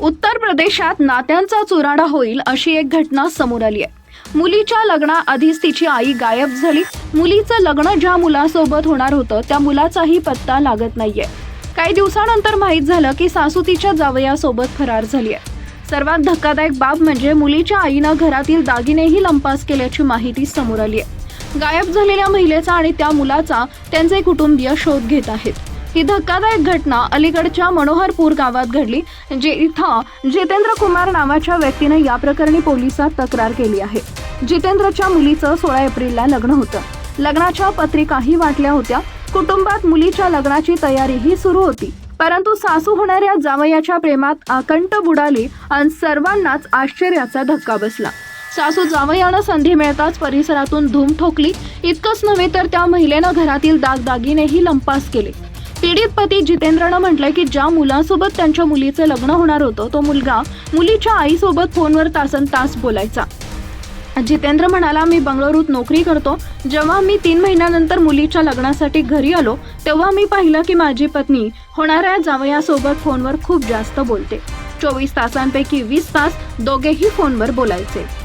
उत्तर प्रदेशात नात्यांचा चुराडा होईल अशी एक घटना समोर आली आहे. मुलीच्या लग्नाआधीच तिची आई गायब झाली. मुलीचं लग्न ज्या मुलासोबत होणार होतं त्या मुलाचाही पत्ता लागत नाहीये. काही दिवसानंतर माहीत झालं की सासू तिच्या जावयासोबत फरार झाली आहे. सर्वात धक्कादायक बाब म्हणजे मुलीच्या आईनं घरातील दागिनेही लंपास केल्याची माहिती समोर आली आहे. गायब झालेल्या महिलेचा आणि त्या मुलाचा त्यांचे कुटुंबीय शोध घेत आहेत. ही धक्कादायक घटना अलीकडच्या मनोहरपूर गावात घडली जे इथं जितेंद्र कुमार नावाच्या व्यक्तीने या प्रकरणी पोलिसात तक्रार केली आहे. जितेंद्रच्या मुलीचं सोळा एप्रिलला लग्न होतं. लग्नाच्या पत्रिकाही वाटल्या होत्या. कुटुंबात मुलीच्या लग्नाची तयारीही सुरू होती. परंतु सासू होणाऱ्या जावयाच्या प्रेमात आकंठ बुडाली आणि सर्वांनाच आश्चर्याचा धक्का बसला. सासू जावयानं संधी मिळताच परिसरातून धूम ठोकली. इतकंच नव्हे तर त्या महिलेनं घरातील दागदागिनेही लंपास केले. पीडित पती जितेंद्रनं म्हटलंय की ज्या मुलासोबत त्यांच्या मुलीचं लग्न होणार होतं तो मुलगा मुलीच्या आईसोबत फोनवर तासन तास बोलायचा. जितेंद्र म्हणाला मी बंगळुरूत नोकरी करतो. जेव्हा मी तीन महिन्यानंतर मुलीच्या लग्नासाठी घरी आलो तेव्हा मी पाहिलं की माझी पत्नी होणाऱ्या जावयासोबत फोनवर खूप जास्त बोलते. चोवीस तासांपैकी वीस तास दोघेही फोनवर बोलायचे.